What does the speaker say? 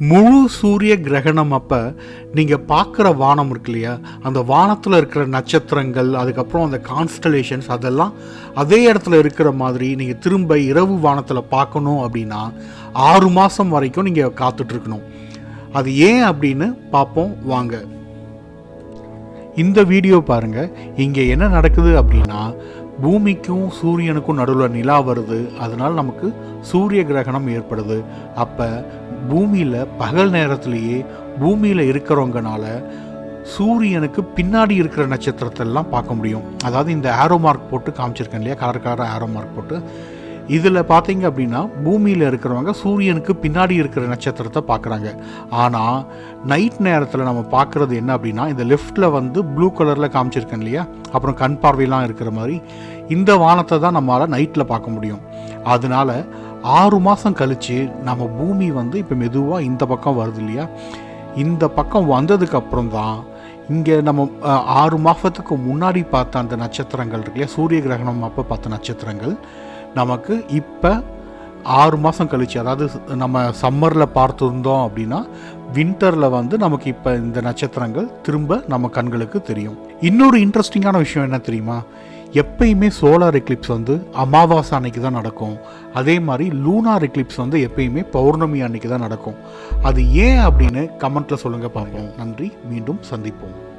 முழு சூரிய கிரகணம் அப்போ நீங்கள் பார்க்குற வானம் இருக்கு இல்லையா? அந்த வானத்தில் இருக்கிற நட்சத்திரங்கள் அதுக்கப்புறம் அந்த கான்ஸ்டலேஷன்ஸ் அதெல்லாம் அதே இடத்துல இருக்கிற மாதிரி நீங்கள் திரும்ப இரவு வானத்தில் பார்க்கணும் அப்படின்னா ஆறு மாதம் வரைக்கும் நீங்கள் காத்துட்ருக்கணும் அது ஏன் அப்படின்னு பார்ப்போம் வாங்க. இந்த வீடியோ பாருங்கள் இங்கே என்ன நடக்குது அப்படின்னா பூமிக்கும் சூரியனுக்கும் நடுவில் நிலா வருது அதனால் நமக்கு சூரிய கிரகணம் ஏற்படுது. அப்போ பூமியில் பகல் நேரத்திலேயே பூமியில் இருக்கிறவங்கனால சூரியனுக்கு பின்னாடி இருக்கிற நட்சத்திரத்தை எல்லாம் பார்க்க முடியும். அதாவது இந்த ஆரோ மார்க் போட்டு காமிச்சிருக்கேன் இல்லையா? கலர் கலராக ஆரோ மார்க் போட்டு. இதில் பார்த்தீங்க அப்படின்னா பூமியில் இருக்கிறவங்க சூரியனுக்கு பின்னாடி இருக்கிற நட்சத்திரத்தை பார்க்குறாங்க ஆனால் நைட் நேரத்தில் நம்ம பார்க்குறது என்ன அப்படின்னா இந்த லெஃப்ட்டில் வந்து ப்ளூ கலரில் காமிச்சிருக்கேன் இல்லையா? அப்புறம் கண் பார்வையெல்லாம் இருக்கிற மாதிரி. இந்த வானத்தை தான் நம்மளால் நைட்டில் பார்க்க முடியும். அதனால ஆறு மாதம் கழித்து நம்ம பூமி வந்து இப்போ மெதுவாக இந்த பக்கம் வருது இல்லையா? இந்த பக்கம் வந்ததுக்கப்புறம் தான் இங்கே நம்ம ஆறு மாதத்துக்கு முன்னாடி பார்த்த அந்த நட்சத்திரங்கள் இருக்கு இல்லையா? சூரிய கிரகணம் அப்போ பார்த்த நட்சத்திரங்கள். நமக்கு இப்போ ஆறு மாதம் கழிச்சு அதாவது நம்ம சம்மரில் பார்த்துருந்தோம் அப்படின்னா வின்டரில் வந்து நமக்கு இப்போ இந்த நட்சத்திரங்கள் திரும்ப நம்ம கண்களுக்கு தெரியும். இன்னொரு இன்ட்ரெஸ்டிங்கான விஷயம் என்ன தெரியுமா? எப்பயுமே சோலார் எக்லிப்ஸ் வந்து அமாவாசை அன்னைக்கு தான் நடக்கும். அதே மாதிரி லூனார் எக்லிப்ஸ் வந்து எப்பயுமே பௌர்ணமி அன்னைக்கு தான் நடக்கும். அது ஏன் அப்படின்னு கமெண்ட்டில் சொல்லுங்கள் பார்ப்போம். நன்றி. மீண்டும் சந்திப்போம்.